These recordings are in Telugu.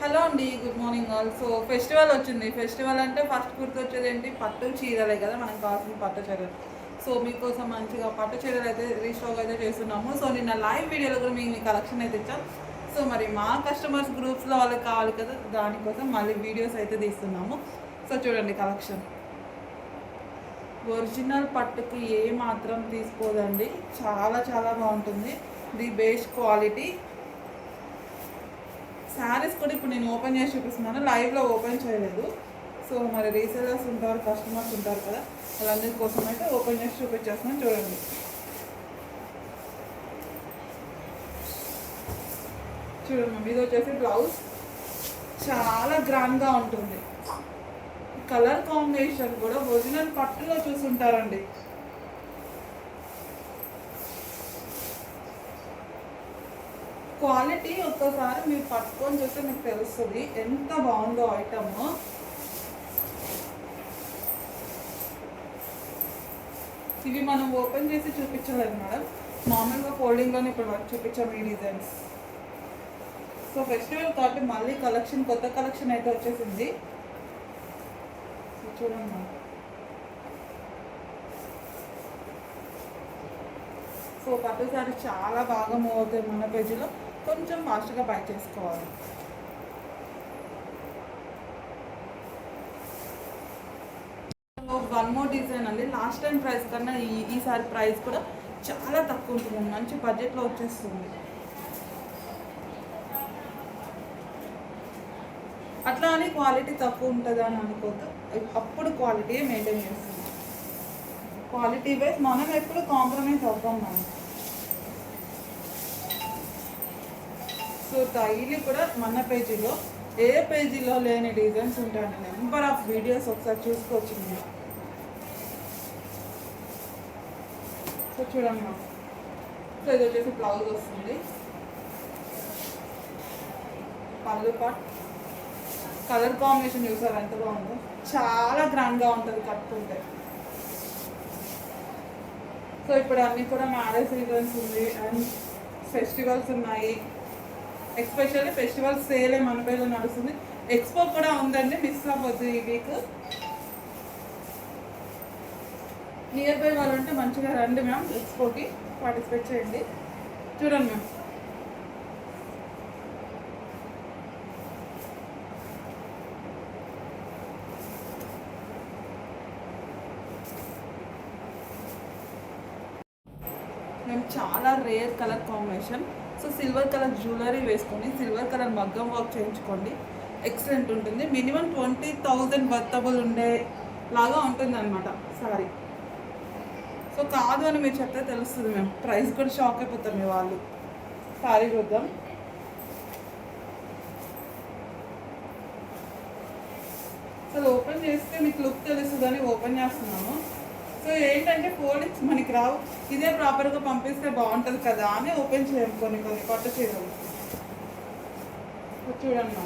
హలో అండి good morning all. So festival వచ్చింది. ఫెస్టివల్ అంటే ఫస్ట్ గుర్తొచ్చేది ఏంటి పట్టు చీరలే కదా మనకు కావాల్సిన పట్టు చీరలు. సో మీకోసం మంచిగా పట్టు చీరలు అయితే రీస్టాక్ అయితే చేస్తున్నాము. సో నిన్న లైవ్ వీడియోలో కూడా మీకు కలెక్షన్ అయితే ఇచ్చాం. సో మరి మా కస్టమర్స్ గ్రూప్స్లో వాళ్ళకి కావాలి కదా దానికోసం మళ్ళీ వీడియోస్ అయితే తీస్తున్నాము. సో చూడండి కలెక్షన్ ఒరిజినల్ పట్టుకి ఏ మాత్రం తీసుకోదండి. చాలా చాలా బాగుంటుంది. ది బేస్ క్వాలిటీ శారీస్ కూడా ఇప్పుడు నేను ఓపెన్ చేసి చూపిస్తున్నాను. లైవ్లో ఓపెన్ చేయలేదు. సో మరి రీసేలర్స్ ఉంటారు కస్టమర్స్ ఉంటారు కదా వాళ్ళందరి కోసం అయితే ఓపెన్ చేసి చూపించేస్తున్నాను. చూడండి. చూడండి ఇది వచ్చేసి బ్లౌజ్ చాలా గ్రాండ్గా ఉంటుంది. కలర్ కాంబినేషన్ కూడా ఒరిజినల్ పట్టులో చూసుంటారండి. క్వాలిటీ ఒక్కసారి మీరు పట్టుకొని చూస్తే మీకు తెలుస్తుంది. ఎంత బాగుందో ఐటమ్ ఇవి మనం ఓపెన్ చేసి చూపించలేదు మేడం. నార్మల్గా ఫోల్డింగ్లోనే ఇప్పుడు వర్క్ చూపించాము ఈ డిజైన్స్ సో ఫెస్టివల్ కాబట్టి మళ్ళీ కలెక్షన్ కొత్త కలెక్షన్ అయితే వచ్చేసింది. చూడండి మేడం. సో పట్టు సారీ చాలా బాగా మూవ్ అవుతాయి మన పేజీలో కొంచెం ఫాస్ట్గా బై చేసుకోవాలి. వన్ మోర్ డిజైన్ అండి. లాస్ట్ టైం ప్రైస్ కన్నా ఈ ఈసారి ప్రైస్ కూడా చాలా తక్కువ ఉంటుంది. మంచి బడ్జెట్లో వచ్చేస్తుంది. అట్లా అని క్వాలిటీ తక్కువ ఉంటుంది అని అనుకోద్దు. అప్పుడు క్వాలిటీ మెయింటైన్ చేస్తుంది. క్వాలిటీ వైజ్ మనం ఎప్పుడు కాంప్రమైజ్ అవుతాం మనం సో డైలీ కూడా మన పేజీలో ఏ పేజీలో లేని డిజైన్స్ ఉంటాయండి నెంబర్ ఆఫ్ వీడియోస్ ఒకసారి చూసుకోవచ్చు మీరు. సో చూడండి సో ఇది వచ్చేసి బ్లౌజ్ వస్తుంది. పళ్ళు పాట్ కలర్ కాంబినేషన్ చూసారు? ఎంత బాగుందో. చాలా గ్రాండ్గా ఉంటుంది కట్టుకుంటే. సో ఇప్పుడు అన్నీ కూడా మ్యారేజ్ సీజన్స్ ఉంది అండ్ ఫెస్టివల్స్ ఉన్నాయి. ఎస్పెషల్లీ ఫెస్టివల్ సేల్ మన నడుస్తుంది. ఎక్స్పో కూడా ఉందండి మిస్ అవ్వద్దు ఈ వీక్ నియర్ బై వాళ్ళు ఉంటే మంచిగా రండి మ్యామ్ ఎక్స్పోకి పార్టిసిపేట్ చేయండి. చూడండి మ్యామ్ మేము చాలా rare colour combination so silver colour jewellery వేసుకొని సిల్వర్ కలర్ మగ్గం వర్క్ చేయించుకోండి. ఎక్సలెంట్ ఉంటుంది. మినిమం ట్వంటీ థౌజండ్ వర్తబుల్ ఉండే లాగా ఉంటుంది అనమాట సారీ సో కాదు అని మీరు చెప్తే తెలుస్తుంది మేము ప్రైస్ కూడా షాక్ అయిపోతాం మీ వాళ్ళు. సారీ చూద్దాం అసలు ఓపెన్ చేస్తే మీకు లుక్ తెలుస్తుందని ఓపెన్ చేస్తున్నాము. సో ఏంటంటే ఫోల్డింగ్స్ మనకి రావు ఇదే ప్రాపర్గా పంపిస్తే బాగుంటుంది కదా అని ఓపెన్ చేయం కొన్ని కొన్ని కొత్త చీరలు. చూడమ్మా. చూడండి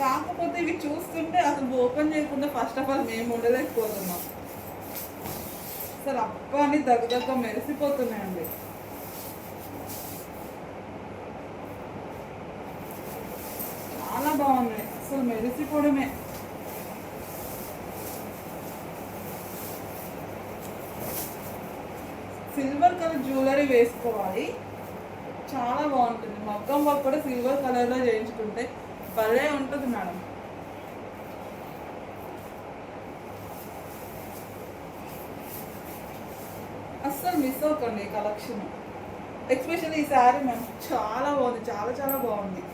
కాకపోతే ఇవి చూస్తుంటే అసలు ఓపెన్ చేయకుండా ఫస్ట్ ఆఫ్ ఆల్ మేము ఉండలేకపోతున్నాం. అసలు అప్ప అని దగ్గర దగ్గర మెరిసిపోతున్నాయండి. చాలా బాగున్నాయి. అసలు మెరిసిపోవడమే. సిల్వర్ కలర్ జ్యువెలరీ వేసుకోవాలి. చాలా బాగుంటుంది. మగ్గం వర్క్ కూడా సిల్వర్ కలర్లో చేయించుకుంటే భలే ఉంటుంది మేడం. అస్సలు మిస్ అవ్వకండి కలెక్షన్. ఎక్స్పెషల్లీ ఈ శారీ మ్యామ్ చాలా బాగుంది. చాలా చాలా బాగుంది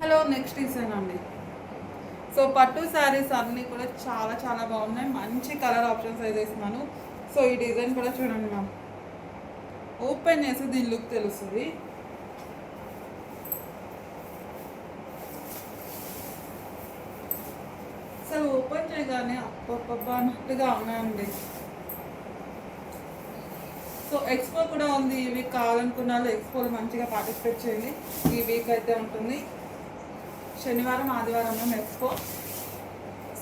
హలో నెక్స్ట్ డిజైన్ అండి సో పట్టు శారీస్ అన్నీ కూడా చాలా చాలా బాగున్నాయి. మంచి కలర్ ఆప్షన్స్ అయితే ఇస్తున్నాను. సో ఈ డిజైన్ కూడా చూడండి మ్యామ్ ఓపెన్ చేసి దీని లుక్ తెలుస్తుంది. అసలు ఓపెన్ చేయగానే అప్పప్ప అన్నట్టుగా ఉన్నాయండి. సో ఎక్స్పో కూడా ఉంది. ఈ వీక్ కావాలనుకున్న వాళ్ళు ఎక్స్పోలో మంచిగా పార్టిసిపేట్ చేయండి. ఈ వీక్ అయితే ఉంటుంది. శనివారం ఆదివారం మేము ఎక్స్పో.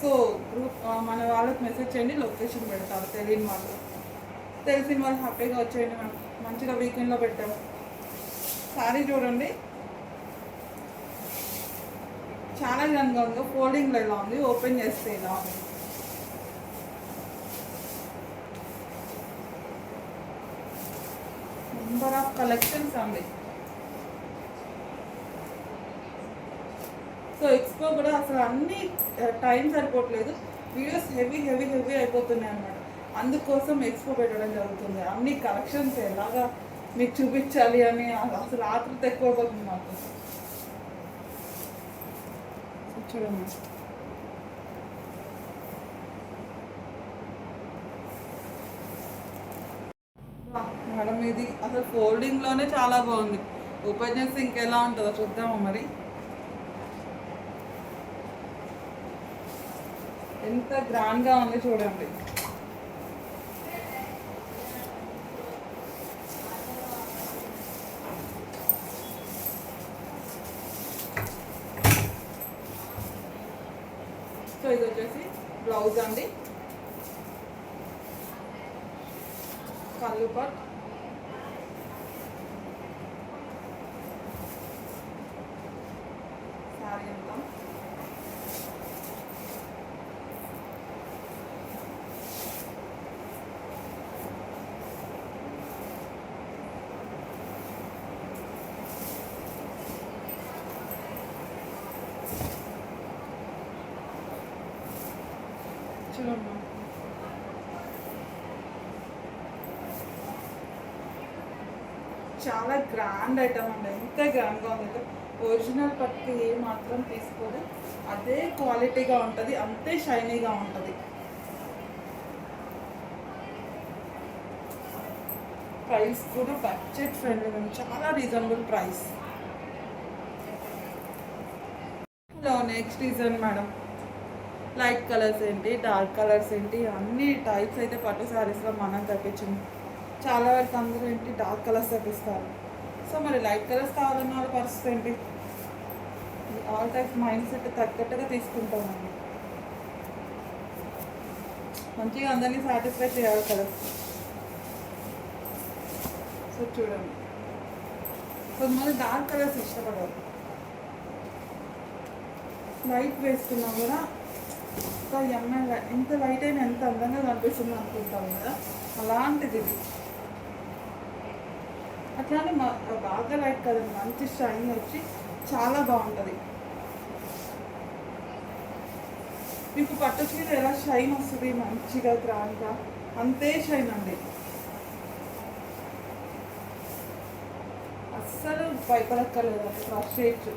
సో గ్రూప్ మన వాళ్ళకి మెసేజ్ చేయండి లొకేషన్ పెడతారు తెలియని వాళ్ళు. తెలిసిన వాళ్ళు హ్యాపీగా వచ్చేయండి మనం మంచిగా వీకెండ్లో పెట్టాము సారీ చూడండి. చాలా విధంగా ఉంది. ఫోల్డింగ్లో ఇలా ఉంది? ఓపెన్ చేస్తే ఇలా ఉంది? నెంబర్ ఆఫ్ కలెక్షన్స్ అండి. సో ఎక్స్పో కూడా అసలు అన్ని టైం సరిపోవట్లేదు. వీడియోస్ హెవీ హెవీ హెవీ అయిపోతున్నాయి అన్నమాట. అందుకోసం ఎక్స్పో పెట్టడం జరుగుతుంది. అన్ని కలెక్షన్స్ ఎలాగా మీకు చూపించాలి అని అసలు ఆతృత ఎక్కువ అయిపోతుంది మాకు. చూడండి. మేడం ఇది అసలు ఫోల్డింగ్లోనే చాలా బాగుంది. ఓపెన్ చేస్తే ఇంకెలా ఉంటుందో చూద్దామా మరి? ఎంత గ్రాండ్గా ఉంది చూడండి. సో ఇది వచ్చేసి బ్లౌజ్ అండి. కళ్ళు పట్ సారీ అంతా చూడమ్మా చాలా గ్రాండ్ ఐటమ్ అండి. ఎంత గ్రాండ్గా ఉంది. ఒరిజినల్ పట్టు ఏ మాత్రం తీసుకోదు. అదే క్వాలిటీగా ఉంటుంది. అంతే షైనీగా ఉంటుంది. ప్రైస్ కూడా బడ్జెట్ ఫ్రెండ్లీ చాలా reasonable price hello next reason madam light colours ఏంటి? డార్క్ కలర్స్ ఏంటి? అన్ని టైప్స్ అయితే పట్టు శారీస్లో మనం తగ్గించింది చాలా వరకు అందరూ ఏంటి డార్క్ కలర్స్ తగ్గిస్తారు సో మరి లైట్ కలర్స్ కావాలన్న వాళ్ళ పరిస్థితి ఏంటి? ఆల్ టైప్ మైండ్ సెట్ తగ్గట్టుగా తీసుకుంటామండి మంచిగా అందరినీ సాటిస్ఫై చేయాలి కదా. సో చూడండి. కొంతమంది డార్క్ కలర్స్ ఇష్టపడరు. లైట్ వేసుకున్నా కూడా ఇంకా ఎమ్మె ఎంత లైట్ అయినా ఎంత అందంగా కనిపిస్తుంది అనుకుంటాం కదా. అలాంటిది ఇది. అట్లానే మా- బాగా లైట్ కదండి మంచి షైన్ వచ్చి చాలా బాగుంటుంది. మీకు పట్టు చీర ఎలా షైన్ వస్తుంది? మంచిగా గ్రాండ్గా అంతే షైన్ అండి. అస్సలు భయపడక్కర్లేదు అది ట్రస్ట్ చేయొచ్చు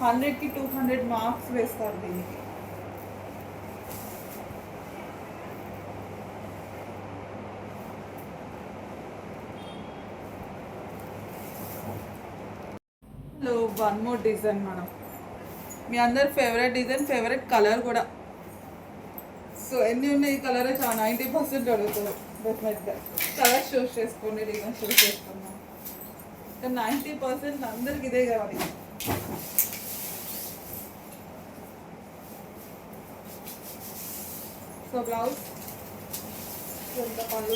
హండ్రెడ్కి టూ హండ్రెడ్ మార్క్స్ వేస్తారు దీనికి హలో వన్ మోర్ డిజైన్ మనం మీ అందరి ఫేవరెట్ డిజైన్ ఫేవరెట్ కలర్ కూడా. సో ఎన్ని ఉన్నాయి ఈ కలర్ చాలా నైంటీ పర్సెంట్ అడుగుతారు. డెఫినెట్గా కలర్ చూస్ చేసుకోండి డిజైన్ చూస్ చేసుకున్నాం నైంటీ పర్సెంట్ అందరికి ఇదే కావాలి. సో బ్లౌజ్ ఎంత పళ్ళు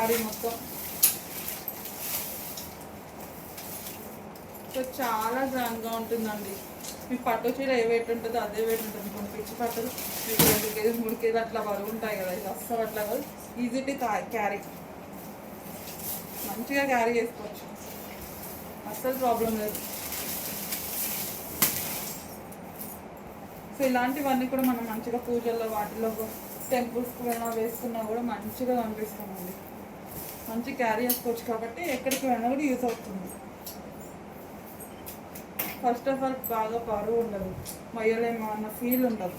శారీ మొత్తం. సో చాలా గ్రాండ్గా ఉంటుందండి. మీకు పట్టు చీర ఏ వెయిట్ ఉంటుందో అదే వెయిట్ ఉంటుంది. కొన్ని పిచ్చి పట్టలు మీకు రెండు కేజీ మూడు కేజీ అట్లా బరువు ఉంటాయి కదా. ఇది అస్సలు అట్లా కాదు. ఈజీ టు క్యారీ మంచిగా క్యారీ చేసుకోవచ్చు. అస్సలు ప్రాబ్లం లేదు. సో ఇలాంటివన్నీ కూడా మనం మంచిగా పూజల్లో వాటిలో టెంపుల్స్కి వెళ్ళినా వేసుకున్నా కూడా మంచిగా కనిపిస్తామండి మంచి క్యారీ చేసుకోవచ్చు కాబట్టి ఎక్కడికి వెళ్ళినా కూడా యూజ్ అవుతుంది. ఫస్ట్ ఆఫ్ ఆల్ బాగా బరువు ఉండదు. మయ్యలేమో అన్న ఫీల్ ఉండదు.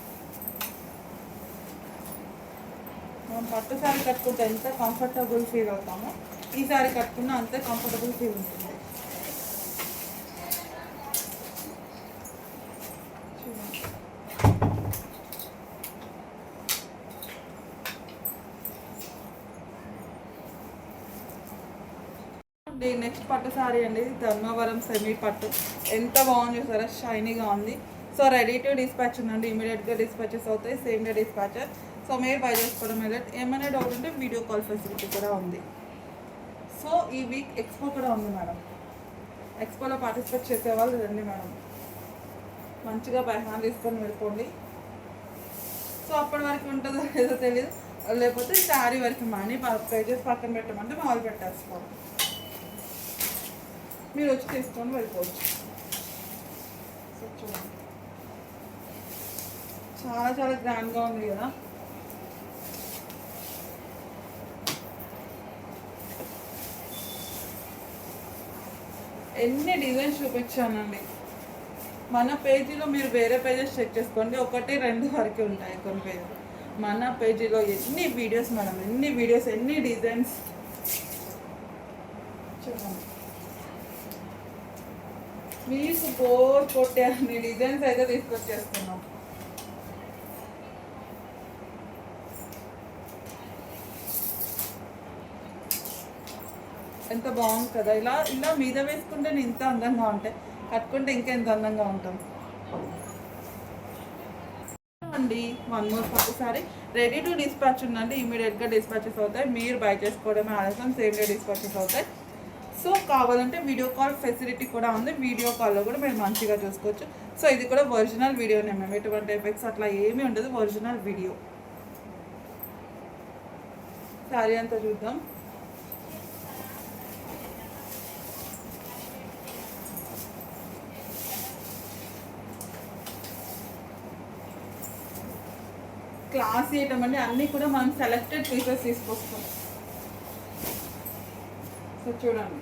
మనం పట్టు శారీ కట్టుకుంటే ఎంత కంఫర్టబుల్ ఫీల్ అవుతామో ఈ శారీ కట్టుకున్నా అంతే కంఫర్టబుల్ ఫీల్ ఉంటుంది చూడండి. నెక్స్ట్ నెక్స్ట్ పట్టు సారీ అండి. ధర్మవరం సెమీ పట్టు. ఎంత బాగుంది చూసారా? షైనీగా ఉంది. సో రెడీ టు డిస్పాచ్ ఉందండి. ఇమీడియట్గా డిస్పాచెస్ అవుతాయి. సేమ్ డే డిస్పాచర్ సో మీరు బై చేసుకోవడం మీద ఏమైనా డౌట్ ఉంటే వీడియో కాల్ ఫెసిలిటీ కూడా ఉంది. సో ఈ వీక్ ఎక్స్పో కూడా ఉంది మేడం. ఎక్స్పోలో పార్టిసిపేట్ చేసేవాళ్ళు రండి మేడం. మంచిగా బై తీసుకొని వెళ్ళిపోండి. సో అప్పటి వరకు ఉంటుందో లేదో తెలియదు లేకపోతే శారీ వరకు మనీ పేజెస్ పక్కన పెట్టమంటే మామూలు పెట్టేసుకోవాలి మీరు వచ్చి తీసుకొని వెళ్ళిపోవచ్చు చూడండి చాలా చాలా గ్రాండ్గా ఉంది కదా ఎన్ని డిజైన్స్ చూపించానండి మన పేజీలో మీరు వేరే పేజెస్ చెక్ చేసుకోండి. ఒకటి రెండు వరకు ఉంటాయి కొన్ని పేజీలు. మన పేజీలో ఎన్ని వీడియోస్ మేడం ఎన్ని వీడియోస్ ఎన్ని డిజైన్స్ చూడండి మీకు బోర్ కొట్టే అన్ని డిజైన్స్ అయితే తీసుకొచ్చేస్తున్నాం ఎంత బాగుంది కదా ఇలా ఇలా మీద వేసుకుంటే ఇంత అందంగా ఉంటాయి కట్టుకుంటే ఇంకా ఎంత అందంగా ఉంటాం? అండి వన్ మోర్ ఒకసారి రెడీ టు డిస్పాచ్ ఉందండి ఇమీడియట్గా డిస్పాచెస్ అవుతాయి. మీరు బై చేసుకోవడమే ఆలస్యం సేమ్ డే డిస్పాచెస్ అవుతాయి. సో కావాలంటే వీడియో కాల్ ఫెసిలిటీ కూడా ఉంది. వీడియో కాల్లో కూడా మీరు మంచిగా చూసుకోవచ్చు. సో ఇది కూడా ఒరిజినల్ వీడియోనే మేము ఎటువంటి ఎఫెక్ట్స్ అట్లా ఏమీ ఉండదు. ఒరిజినల్ వీడియో సారీ అంతా చూద్దాం. క్లాస్ చేయటం అండి. అన్నీ కూడా మనం సెలెక్టెడ్ పీసెస్ తీసుకొస్తాం. సో చూడండి.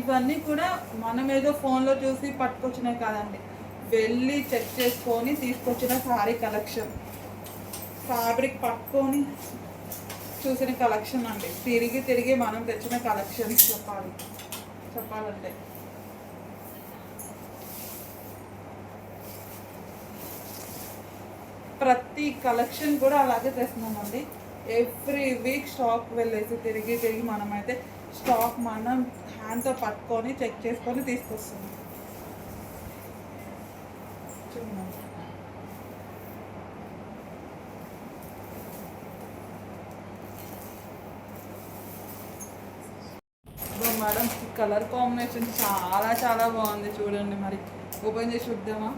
ఇవన్నీ కూడా మనం ఏదో ఫోన్లో చూసి పట్టుకొచ్చినాయి కాదండి. వెళ్ళి చెక్ చేసుకొని తీసుకొచ్చిన శారీ కలెక్షన్ ఫ్యాబ్రిక్ పట్టుకొని చూసిన కలెక్షన్ అండి. తిరిగి తిరిగి మనం తెచ్చిన కలెక్షన్స్ చెప్పాలి. చెప్పాలంటే. ప్రతి కలెక్షన్ కూడా అలాగే తెస్తున్నామండి. ఎవ్రీ వీక్ స్టాక్ వెళ్ళేసి తిరిగి తిరిగి మనమైతే స్టాక్ మనం హ్యాండ్తో పట్టుకొని చెక్ చేసుకొని తీసుకొస్తుంది. చూడండి. మేడం కలర్ కాంబినేషన్ చాలా చాలా బాగుంది చూడండి మరి. ఓపెన్ చేసి చూద్దామా?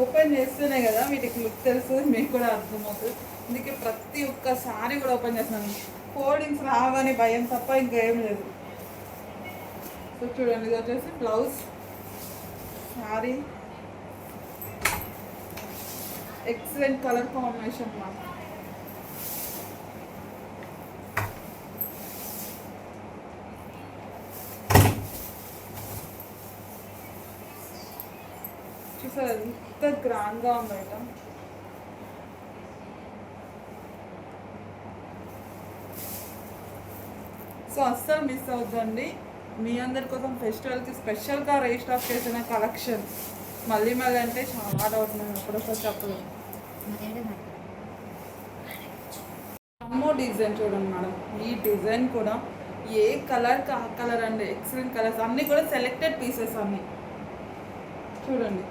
ఓపెన్ చేస్తేనే కదా వీటికి లుక్ తెలుస్తుంది మీకు కూడా అర్థమవుతుంది. అందుకే ప్రతి ఒక్క సారీ కూడా ఓపెన్ చేస్తున్నాను కోడింగ్స్ రావని భయం తప్ప ఇంకేం లేదు. సో చూడండి ఇది వచ్చేసి blouse sari excellent colour combination మాకు చూసారు? ఎంత గ్రాండ్గా ఉంది ఐటమ్ సో అస్సలు మిస్ అవుతుంది మీ అందరి కోసం ఫెస్టివల్కి స్పెషల్గా రీస్టాక్ చేసిన కలెక్షన్ మళ్ళీ మళ్ళీ అంటే చాలా డౌట్ మేము ఎప్పుడొస్తా చెప్పలేదు అమ్మో డిజైన్ చూడండి మేడం. ఈ డిజైన్ కూడా ఏ కలర్ ఆ కలర్ అండి? ఎక్సలెంట్ కలర్స్ అన్నీ కూడా సెలెక్టెడ్ పీసెస్ అన్నీ. చూడండి.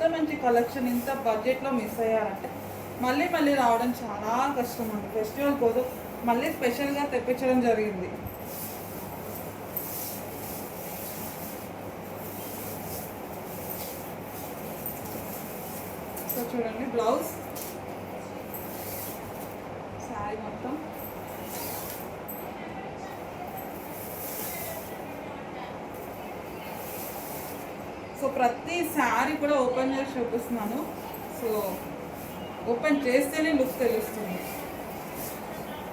ఇంత మంచి కలెక్షన్ ఇంత బడ్జెట్లో మిస్ అయ్యారంటే మళ్ళీ మళ్ళీ రావడం చాలా కష్టం అండి ఫెస్టివల్ కోసం మళ్ళీ స్పెషల్గా తెప్పించడం జరిగింది. సో చూడండి బ్లౌజ్ శారీ మొత్తం. ప్రతి శారీ కూడా ఓపెన్ చేసి చూపిస్తున్నాను. సో ఓపెన్ చేస్తేనే లుక్ తెలుస్తుంది.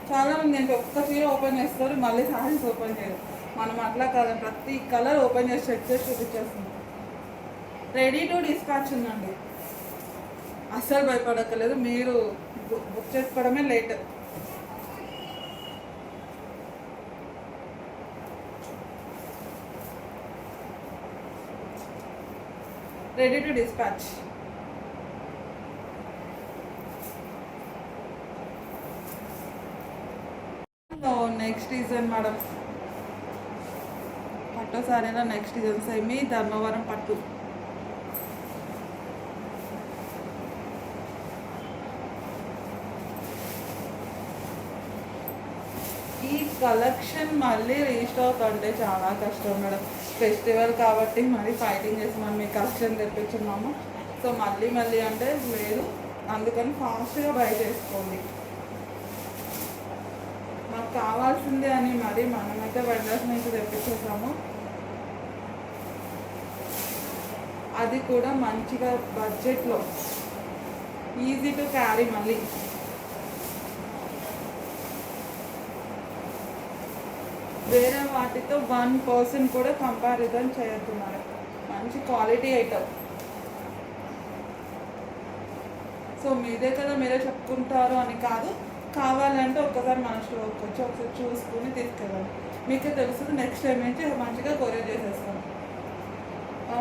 చాలా మంది అంటే ఒక్క చీర ఓపెన్ చేస్తారు మళ్ళీ శారీస్ ఓపెన్ చేయరు. మనం అట్లా కాదు ప్రతి కలర్ ఓపెన్ చేసి చెక్ చేసి చూపించేస్తుంది రెడీ టు డిస్పాచ్ ఉందండి. అస్సలు భయపడక్కర్లేదు మీరు బుక్ చేసుకోవడమే late ready to dispatch next season madam పట్టు సారీలో నెక్స్ట్ సీజన్ సేమి ధర్మవరం పట్టు. ఈ కలెక్షన్ మళ్ళీ రీస్టాక్ అంటే చాలా కష్టం మేడం ఫెస్టివల్ కాబట్టి మరి ఫైటింగ్ చేసి మనం ఈ కష్టం తెప్పించున్నాము సో మళ్ళీ మళ్ళీ అంటే లేదు. అందుకని ఫాస్ట్గా బై చేసుకోండి. మాకు కావాల్సిందే అని మరి మనమైతే వెండర్స్ నుంచి తెప్పించేసాము. అది కూడా మంచిగా బడ్జెట్లో ఈజీ టు క్యారీ మళ్ళీ. వేరే వాటితో వన్ పర్సన్ కూడా కంపారిజన్ చేయొద్దు మంచి క్వాలిటీ ఐటమ్ సో మీదే కదా మీరే చెప్పుకుంటారు అని కాదు. కావాలంటే ఒక్కసారి మన స్టోర్కి వచ్చి ఒకసారి చూసుకుని తీసుకెళ్ళాలి మీకే తెలుస్తుంది నెక్స్ట్ టైం నుంచి మంచిగా కొరియర్ చేసేస్తాను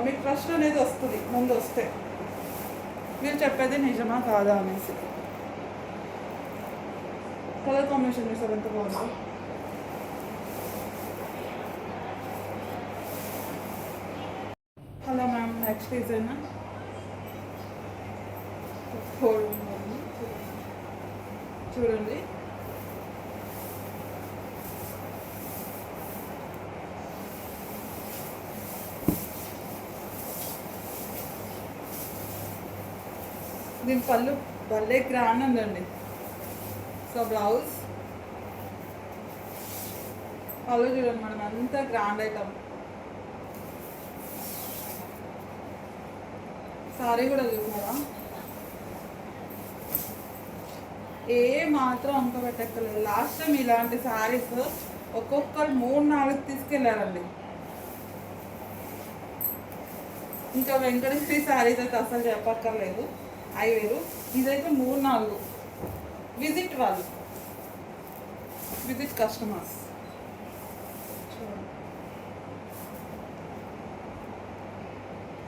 మీకు ట్రస్ట్ అనేది వస్తుంది ముందు వస్తే. మీరు చెప్పేది నిజమా కాదా అనేసి. కలర్ కాంబినేషన్ చూసారు ఎంత బాగుంటుంది హలో సీజన్ చూడండి దీని పళ్ళు భలే గ్రాండ్ ఉందండి సో బ్లౌజ్ పళ్ళు చూడండి మనం అంత గ్రాండ్ అవుతాం సారీ కూడా చూసారా ఏ మాత్రం అంక పెట్టక్కర్లేదు. లాస్ట్ టైం ఇలాంటి సారీస్ ఒక్కొక్కరు మూడు నాలుగు తీసుకెళ్ళారండి ఇంకా వెంకటేశ్వరి సారీస్ అయితే అసలు చెప్పక్కర్లేదు. అవి వేరు ఇదైతే మూడు నాలుగు. విజిట్ వాళ్ళు. విజిట్ కస్టమర్స్ చూడండి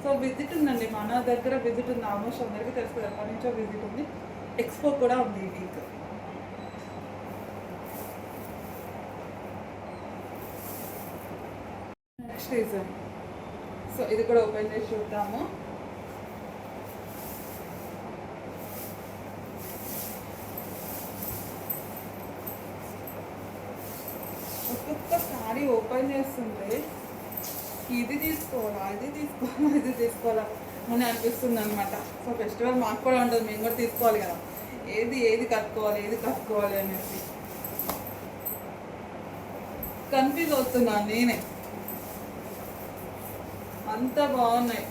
సో విజిట్ ఉందండి. మన దగ్గర విజిట్ ఉంది. ఆల్మోస్ట్ అందరికీ తెలుసు ఎప్పటి నుంచో విజిట్ ఉంది. ఎక్స్పో కూడా ఉంది ఈ వీక్ నెక్స్ట్ రీజన్ సో ఇది కూడా ఓపెన్ చేసి చూద్దాము. ఒక్కొక్క సారీ ఓపెన్ చేస్తుంటే ఇది తీసుకోవాలా ఇది తీసుకోవాలా ఇది తీసుకోవాలా అని అనిపిస్తుంది అనమాట సో ఫెస్టివల్ మాకు కూడా ఉంటుంది మేము కూడా తీసుకోవాలి కదా. ఏది ఏది కట్టుకోవాలి ఏది కట్టుకోవాలి అనేసి. కన్ఫ్యూజ్ అవుతున్నాను నేనే. అంత బాగున్నాయి.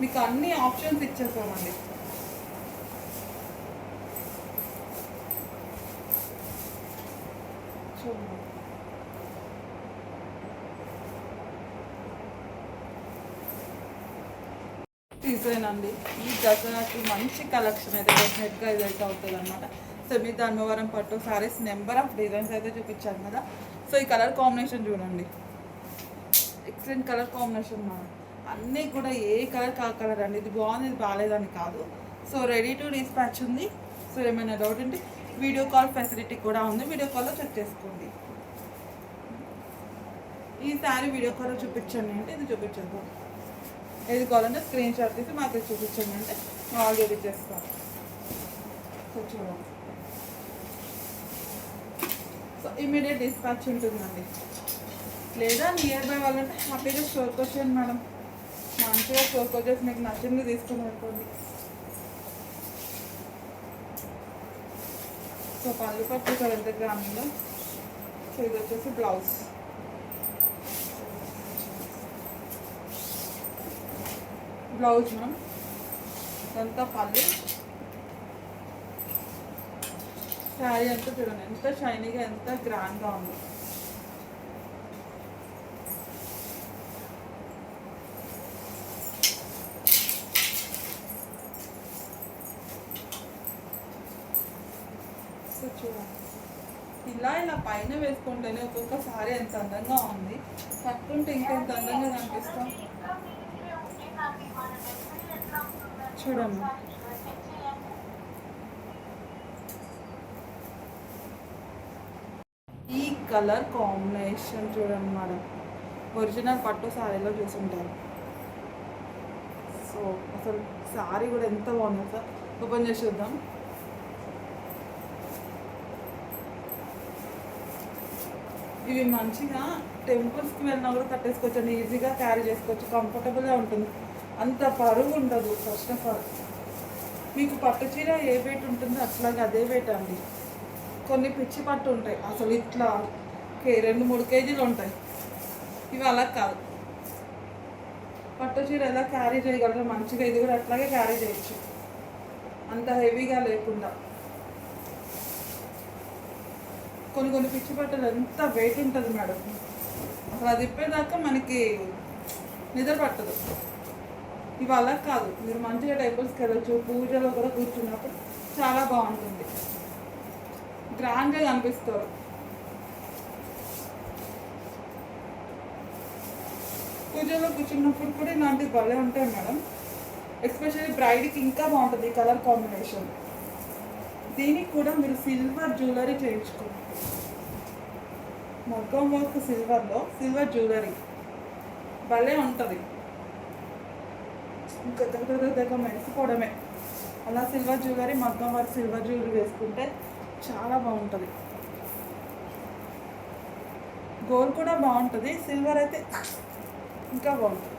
మీకు అన్ని ఆప్షన్స్ ఇచ్చేసామండి చూడండి డిజైన్ అండి ఈ దసరాకి మంచి కలెక్షన్ అయితే డెఫినెట్గా ఇదైతే అవుతుంది అనమాట సో మీ ధర్మవరం పట్టు సారీస్ నెంబర్ ఆఫ్ డిజైన్స్ అయితే చూపించాను కదా. సో ఈ కలర్ కాంబినేషన్ చూడండి. ఎక్సలెంట్ కలర్ కాంబినేషన్ మా అన్నీ కూడా ఏ కలర్ కా కలర్ అండి ఇది బాగుంది ఇది బాగాలేదని కాదు. సో రెడీ టు డిస్పాచ్ ఉంది. సో ఏమైనా డౌట్ ఉంటే వీడియో కాల్ ఫెసిలిటీ కూడా ఉంది. వీడియో కాల్లో చెక్ చేసుకోండి. ఈ శారీ వీడియో కాల్లో చూపించండి అంటే ఇది చూపించేద్దాం. ఏది కావాలంటే స్క్రీన్ షాట్ తీసి మాకు చూపించండి అంటే మాకు చూపించేస్తాం సో చూడండి సో ఇమీడియట్ డిస్పాచ్ ఉంటుందండి. లేదా నియర్ బై వాళ్ళంటే హ్యాపీగా స్టోర్కి వచ్చేయండి మేడం. మంచిగా స్టోర్కి వచ్చేసి మీకు నచ్చింది తీసుకుని వెళ్ళిపోండి. సో పళ్ళు పట్టు ఇక్కడ ఎంత గ్రామంలో. సో ఇది వచ్చేసి బ్లౌజ్ బ్లౌజ్ మ్యామ్ ఇదంతా పళ్ళు శారీ అంతా చూడండి ఎంత షైనీగా ఎంత గ్రాండ్గా ఉంది. ఇలా ఇలా పైన వేసుకుంటేనే ఒక్కొక్క సారీ ఎంత అందంగా ఉంది. కట్టుకుంటే ఇంకా ఎంత అందంగా కనిపిస్తాం. చూడమ్మా ఈ కలర్ కాంబినేషన్ చూడండి మేడం. ఒరిజినల్ పట్టు శారీలో చూసుంటారు. సో అసలు శారీ కూడా ఎంత బాగుంది సార్. ఓపెన్ చేసి చూద్దాం. ఇవి మంచిగా టెంపుల్స్కి వెళ్ళినా కూడా కట్టేసుకోవచ్చు అండి ఈజీగా క్యారీ చేసుకోవచ్చు. కంఫర్టబుల్గా ఉంటుంది. అంత పరుగు ఉండదు ఫస్ట్ ఆఫ్ ఆల్ మీకు పట్టు చీర ఏ వెయిట్ ఉంటుందో అట్లాగే అదే వెయిట్ అండి. కొన్ని పిచ్చి పట్టు ఉంటాయి. అసలు ఇట్లా కే రెండు మూడు కేజీలు ఉంటాయి. ఇవి అలా కాదు. పట్టు చీర ఎలా క్యారీ చేయగలరు మంచిగా ఇది కూడా అట్లాగే క్యారీ చేయొచ్చు. అంత హెవీగా లేకుండా. కొన్ని కొన్ని పిచ్చి బట్టలు ఎంత వెయిట్ ఉంటుంది మేడం? అసలు అది ఇప్పేదాకా మనకి నిద్ర పట్టదు. ఇవి అలా కాదు మీరు మంచిగా టెంపుల్స్కి వెళ్ళొచ్చు పూజలో కూడా కూర్చున్నప్పుడు చాలా బాగుంటుంది. గ్రాండ్గా కనిపిస్తారు. పూజలో కూర్చున్నప్పుడు కూడా ఇలాంటివి భలే ఉంటాయి మేడం. ఎస్పెషల్లీ బ్రైడ్కి ఇంకా బాగుంటుంది ఈ కలర్ కాంబినేషన్. దీనికి కూడా మీరు సిల్వర్ జ్యువెలరీ చేయించుకోండి. మగ్గం వర్క్ సిల్వర్లో సిల్వర్ జ్యువెలరీ. భలే ఉంటుంది. దగ్గర దగ్గర మెరిసిపోవడమే అలా సిల్వర్ జ్యువెలరీ మగ్గం వర్క్ సిల్వర్ జ్యువెలరీ వేసుకుంటే చాలా బాగుంటుంది గోల్డ్ కూడా బాగుంటుంది సిల్వర్ అయితే ఇంకా బాగుంటుంది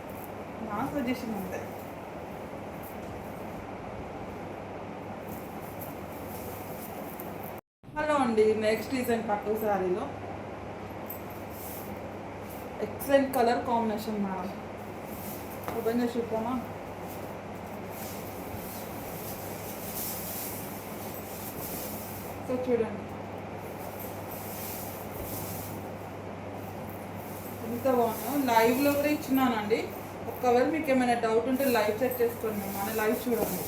నా సజెషన్ అంతే హలో అండి నెక్స్ట్ డిజైన్ పట్టు శారీలో excellent colour combination madam open చేసి చూద్దామా వస్తే చూడండి. ఎంత బాగున్నా లైవ్లో కూడా ఇచ్చినానండి. ఒకవేళ మీకు ఏమైనా డౌట్ ఉంటే లైవ్ చెక్ చేసుకోండి. మన లైవ్ చూడండి.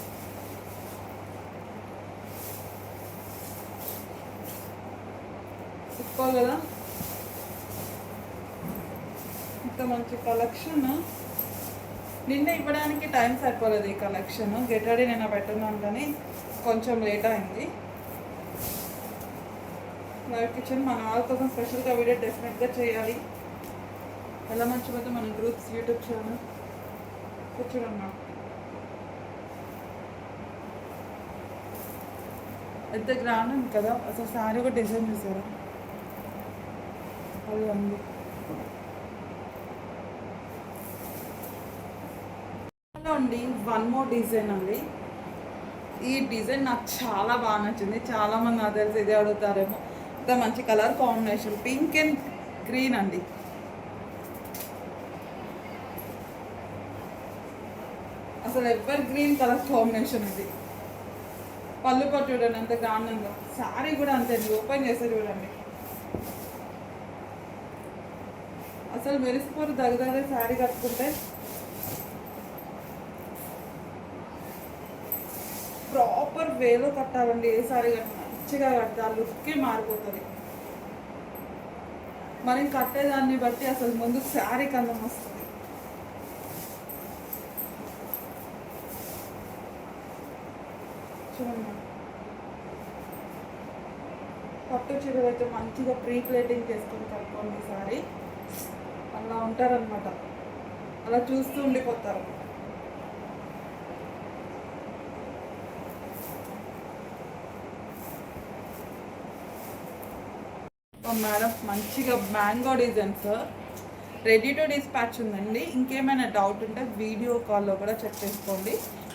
చెప్పుకోవాలి కదా. ఇంత మంచి కలెక్షన్ నిన్న ఇవ్వడానికి టైం సరిపోలేదు ఈ కలెక్షన్ గెట్ రెడీ నేను పెట్టున్నాను కానీ కొంచెం లేట్ అయింది. లైవ్ కిచెన్ మన వాళ్ళ కోసం స్పెషల్గా వీడియో డెఫినెట్గా చేయాలి. ఎలా మర్చిపోతే మన గ్రూప్స్ యూట్యూబ్ ఛానల్. కూర్చోడన్నా ఎంత గ్రాండ్ ఉంది కదా. అసలు సారీ ఒక డిజైన్ చేశారు? అది ఉంది. అండి వన్ మోర్ డిజైన్ అండి. ఈ డిజైన్ నాకు చాలా బాగా నచ్చింది. చాలా మంది నాకు తెలిసి ఇదే అడుగుతారేమో. ఎంత మంచి colour combination. Pink and green అండి. అసలు ఎవర్ గ్రీన్ కలర్ కాంబినేషన్ ఇది. పళ్ళు పట్టు చూడండి అంత గ్రాండ్ శారీ కూడా అంతే ఓపెన్ చేస్తే చూడండి అసలు మెరిసిపోరు దగ్గర శారీ కట్టుకుంటే. ప్రాపర్ వేలో కట్టాలండి ఏ సారీ కట్టినా. పిచ్చిగా కడితే ఆ లుక్కే మారిపోతుంది. మనం కట్టేదాన్ని బట్టి అసలు ముందు శారీ కన్నం వస్తుంది. చూడండి. పట్టు చీరలు అయితే మంచిగా ప్రీ ప్లేటింగ్ చేసుకొని కట్టుకోండి ఈసారి అలా ఉంటారనమాట అలా చూస్తూ ఉండిపోతారు. మేడం. మంచిగా mango designs ready to dispatch ఉందండి. ఇంకేమైనా డౌట్ ఉంటే వీడియో కాల్లో కూడా చెక్ చేసుకోండి.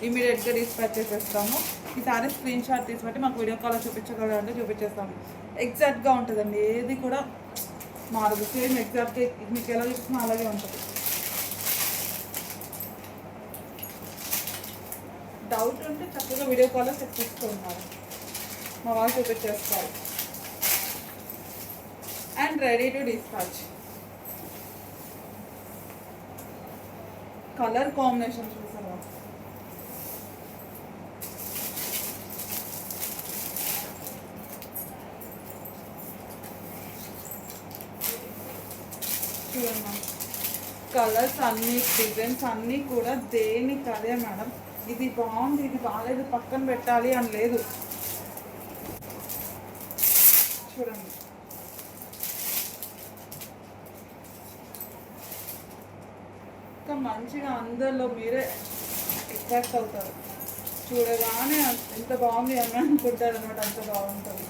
ఇమీడియట్గా డిస్పాచ్ చేసేస్తాము. ఈసారి స్క్రీన్ షాట్ తీసి బట్టి మాకు వీడియో కాల్లో చూపించగలంటే చూపించేస్తాము. ఎగ్జాక్ట్గా ఉంటుందండి. ఏది కూడా మారదు. సేమ్ ఎగ్జాక్ట్గా మీకు ఎలా చూపిస్తున్నా అలాగే ఉంటుంది. డౌట్ ఉంటే చక్కగా వీడియో కాల్లో చెక్ చేసుకుంటున్నారు మా వాళ్ళు చూపించేస్తారు. And ready to dispatch colour combination చూసారా? కలర్స్ అన్ని డిజైన్స్ అన్నీ కూడా దేనికి అదే మేడం? ఇది బాగుంది ఇది బాగాలేదు పక్కన పెట్టాలి అని లేదు. చూడండి. మంచిగా అందరిలో మీరే అట్రాక్ట్ అవుతారు. చూడగానే ఎంత బాగుంది అని అనుకుంటారు అనమాట అంత బాగుంటుంది.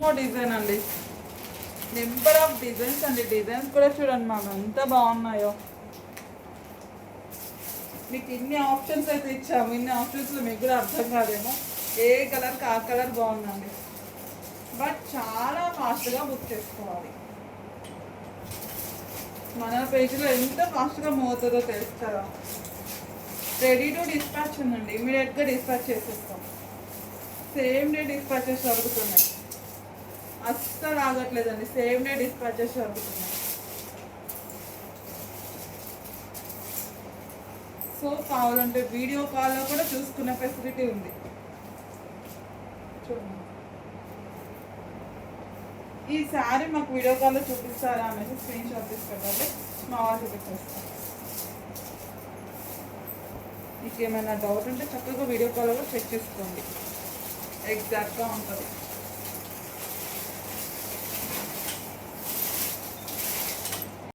ఇంకో డిజైన్ అండి. నెంబర్ ఆఫ్ డిజైన్స్ అండి. డిజైన్స్ కూడా చూడండి మ్యామ్ ఎంత బాగున్నాయో. మీకు ఇన్ని ఆప్షన్స్ అయితే ఇచ్చాము. ఇన్ని ఆప్షన్స్లో మీకు కూడా అర్థం కాదేమో. ఏ కలర్కి ఆ కలర్ బాగుందండి. బట్ చాలా ఫాస్ట్గా బుక్ చేసుకోవాలి. మన పేజీలో ఎంత ఫాస్ట్గా మూవ్ అవుతుందో తెలుస్తారా? రెడీ టు డిస్పాచ్ ఉందండి. ఇమీడియట్గా డిస్పాచ్ చేసేస్తాం. సేమ్ డే డిస్పాచెస్ జరుగుతున్నాయి. అస్సలు ఆగట్లేదండి. సేమ్ డే డిస్పాచెస్ జరుగుతున్నాయి సో కావాలంటే వీడియో కాల్లో కూడా చూసుకునే ఫెసిలిటీ ఉంది. చూడండి ఈ శారీ మాకు వీడియో కాల్లో చూపిస్తారా అనేసి స్క్రీన్ షాట్ తీసుకెళ్ళాలి మా వాళ్ళు చూపించేస్తాం మీకు ఏమైనా డౌట్ ఉంటే చక్కగా వీడియో కాల్లో చెక్ చేసుకోండి. ఎగ్జాక్ట్గా ఉంటుంది.